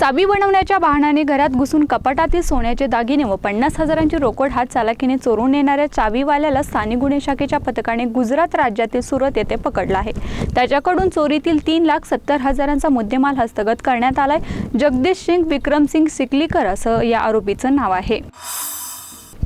चावी बनवण्याच्या वाहनाने घरात घुसून कपाटातील सोन्याचे दागिने व पन्नास हजारांची रोकड हात चालाकीने चोरून नेणाऱ्या चावीवाल्याला स्थानिक गुन्हे शाखेच्या पथकाने गुजरात राज्यातील सुरत येथे पकडला आहे. त्याच्याकडून चोरीतील तीन लाख सत्तर हजारांचा मुद्देमाल हस्तगत करण्यात आलाय. जगदीश सिंग विक्रमसिंग सिकलीकर असं या आरोपीचं नाव आहे.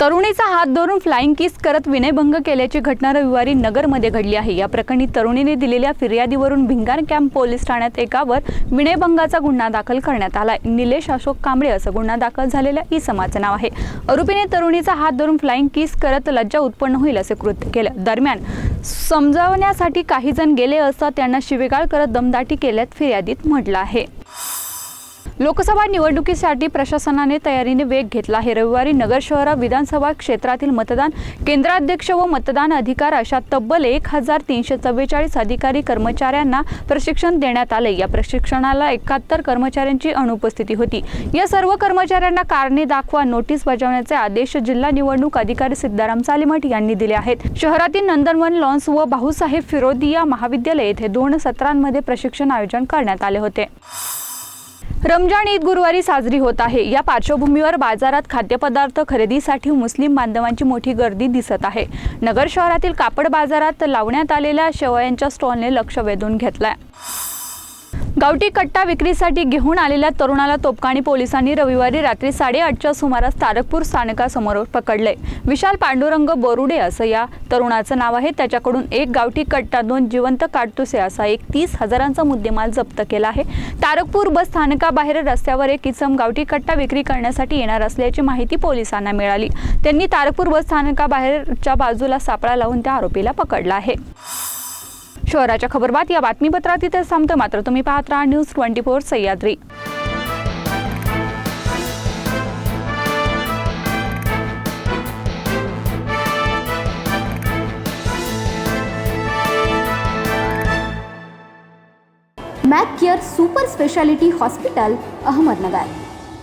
तरुणीचा हात धरून फ्लाइंग किस करत विनयभंग केल्याची घटना रविवारी नगरमध्ये घडली आहे. या प्रकरणी तरुणीने दिलेल्या फिर्यादीवरून भिंगार कॅम्प पोलीस ठाण्यात एकावर विनयभंगाचा गुन्हा दाखल करण्यात आलाय. निलेश अशोक कांबळे असं गुन्हा दाखल झालेल्या इसमाचं नाव आहे. आरोपीने तरुणीचा हात धरून फ्लाइंग किस करत लज्जा उत्पन्न होईल असे कृत्य केलं. दरम्यान समजावण्यासाठी काही जण गेले असता त्यांना शिवेगाळ करत दमदाटी केल्यात फिर्यादीत म्हटलं आहे. लोकसभा निवडणुकीसाठी प्रशासनाने तयारीने वेग घेतला आहे. रविवारी नगर शहरा विधानसभा क्षेत्रातील मतदान केंद्राध्यक्ष व मतदान अधिकार अशा तब्बल एक हजार तीनशे चव्वेचाळीस अधिकारी कर्मचाऱ्यांना प्रशिक्षण देण्यात आले. या प्रशिक्षणाला एकाहत्तर कर्मचाऱ्यांची अनुपस्थिती होती. या सर्व कर्मचाऱ्यांना कारणे दाखवा नोटीस बजावण्याचे आदेश जिल्हा निवडणूक अधिकारी सिद्धाराम सालीमठ यांनी दिले आहेत. शहरातील नंदनवन लॉन्स व भाऊसाहेब फिरोदिया महाविद्यालय येथे दोन सत्रांमध्ये प्रशिक्षण आयोजन करण्यात आले होते. रमजान ईद गुरुवारी साजरी होत आहे. या पार्श्वभूमीवर बाजारात खाद्यपदार्थ खरेदीसाठी मुस्लिम बांधवांची मोठी गर्दी दिसत आहे. नगर शहरातील कापड बाजारात लावण्यात आलेल्या शेवयांच्या स्टॉलने लक्ष वेधून घेतलंय. गावठी कट्टा विक्रीसाठी घेऊन आलेल्या तरुणाला तोपकाणी पोलिसांनी रविवारी रात्री साडेआठच्या सुमारास तारकपूर स्थानकासमोर पकडले. विशाल पांडुरंग बोरुडे असं या तरुणाचं नाव आहे. त्याच्याकडून एक गावठी कट्टा दोन जिवंत काडतुसे असा एक तीस हजारांचा मुद्देमाल जप्त केला आहे. तारकपूर बस स्थानकाबाहेर रस्त्यावर एक इसम गावठी कट्टा विक्री करण्यासाठी येणार असल्याची माहिती पोलिसांना मिळाली. त्यांनी तारकपूर बस स्थानकाबाहेरच्या बाजूला सापळा लावून त्या आरोपीला पकडला आहे. शहराच्या खबरबात या बातमीपत्रात इथे संपतं. मात्र तुम्ही पाहत राहा news twenty four Sahyadri. Mac care super speciality hospital Ahmednagar.